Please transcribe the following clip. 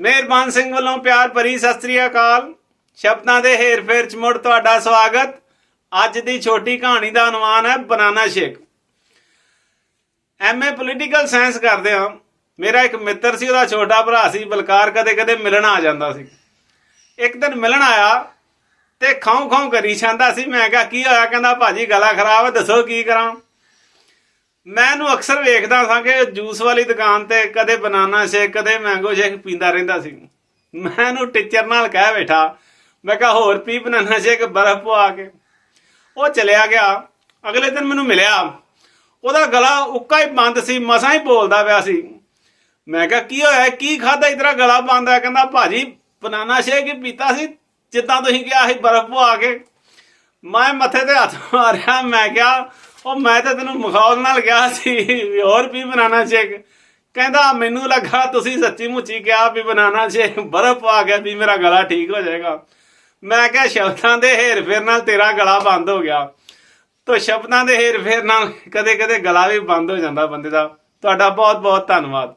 ਮਿਹਰਬਾਨ ਸਿੰਘ ਵੱਲੋਂ ਪਿਆਰ ਭਰੀ ਸਤਿ ਸ੍ਰੀ ਅਕਾਲ। ਸ਼ਬਦਾਂ ਦੇ ਹੇਰ-ਫੇਰ ਚ ਮੁੜ ਤੁਹਾਡਾ ਸਵਾਗਤ। ਅੱਜ ਦੀ ਛੋਟੀ ਕਹਾਣੀ ਦਾ ਅਨੁਮਾਨ ਹੈ banana shake. MA political science ਕਰਦੇ ਹਾਂ। ਮੇਰਾ ਇੱਕ ਮਿੱਤਰ ਸੀ, ਉਹਦਾ ਛੋਟਾ ਭਰਾ ਸੀ, ਬਲਕਾਰ ਕਦੇ-ਕਦੇ ਮਿਲਣ ਆ ਜਾਂਦਾ ਸੀ। ਇੱਕ ਦਿਨ ਮਿਲਣ ਆਇਆ ਤੇ ਖਾਉ ਖਾਉ ਕਰੀ ਜਾਂਦਾ ਸੀ। ਮੈਂ ਕਿਹਾ, ਕੀ ਹੋਇਆ? ਕਹਿੰਦਾ, ਭਾਜੀ, ਗਲਾ ਖਰਾਬ ਹੈ, ਦੱਸੋ ਕੀ ਕਰਾਂ? ਮੈਂ ਇਹਨੂੰ ਅਕਸਰ ਵੇਖਦਾ ਸਾਂ ਕਿ ਜੂਸ ਵਾਲੀ ਦੁਕਾਨ ਤੇ ਕਦੇ ਬਨਾਨਾ ਸ਼ੇਕ, ਕਦੇ ਮੈਂਗੋ ਸ਼ੇਕ ਪੀਂਦਾ ਰਹਿੰਦਾ ਸੀ। ਮੈਂ ਇਹਨੂੰ ਟੀਚਰ ਨਾਲ ਕਹਿ ਬੈਠਾ, ਮੈਂ ਕਿਹਾ, ਹੋਰ ਪੀ ਬਨਾਨਾ ਸ਼ੇਕ ਬਰਫ਼ ਪਵਾ ਕੇ। ਉਹ ਚਲਿਆ ਗਿਆ। ਅਗਲੇ ਦਿਨ ਮੈਨੂੰ ਮਿਲਿਆ। ਉਹਦਾ ਗਲਾ ਉੱਕਾ ਹੀ ਬੰਦ ਸੀ, ਮਸਾਂ ਹੀ ਬੋਲਦਾ ਪਿਆ ਸੀ। ਮੈਂ ਕਿਹਾ, ਕੀ ਹੋਇਆ? ਕੀ ਖਾਦਾ ਇਤਰਾ ਗਲਾ ਬੰਦ ਹੈ ਕਹਿੰਦਾ, ਭਾਜੀ, ਬਨਾਨਾ ਸ਼ੇਕ ਹੀ ਪੀਤਾ ਸੀ, ਜਿੱਦਾਂ ਤੁਸੀਂ ਕਿਹਾ ਸੀ, ਬਰਫ਼ ਪਵਾ ਕੇ। ਮੈਂ ਮੱਥੇ ਤੇ ਹੱਥ ਮਾਰਿਆ, ਮੈਂ ਕਿਹਾ ਉਹ ਮੈਂ ਤਾਂ ਤੈਨੂੰ ਮਖੌਲ ਨਾਲ ਕਿਹਾ ਸੀ ਵੀ ਹੋਰ ਵੀ ਬਨਾਨਾ ਸ਼ੇਕ। ਕਹਿੰਦਾ, ਮੈਨੂੰ ਲੱਗਾ ਤੁਸੀਂ ਸੱਚੀ ਮੁੱਚੀ ਕਿਹਾ ਵੀ ਬਨਾਨਾ ਸ਼ੇਕ ਬਰਫ਼ ਪਾ ਕੇ ਵੀ ਮੇਰਾ ਗਲਾ ਠੀਕ ਹੋ ਜਾਏਗਾ। ਮੈਂ ਕਿਹਾ, ਸ਼ਬਦਾਂ ਦੇ ਹੇਰ ਫੇਰ ਨਾਲ ਤੇਰਾ ਗਲਾ ਬੰਦ ਹੋ ਗਿਆ। ਤੋ ਸ਼ਬਦਾਂ ਦੇ ਹੇਰ ਫੇਰ ਨਾਲ ਕਦੇ ਕਦੇ ਗਲਾ ਵੀ ਬੰਦ ਹੋ ਜਾਂਦਾ ਬੰਦੇ ਦਾ। ਤੁਹਾਡਾ ਬਹੁਤ ਬਹੁਤ ਧੰਨਵਾਦ।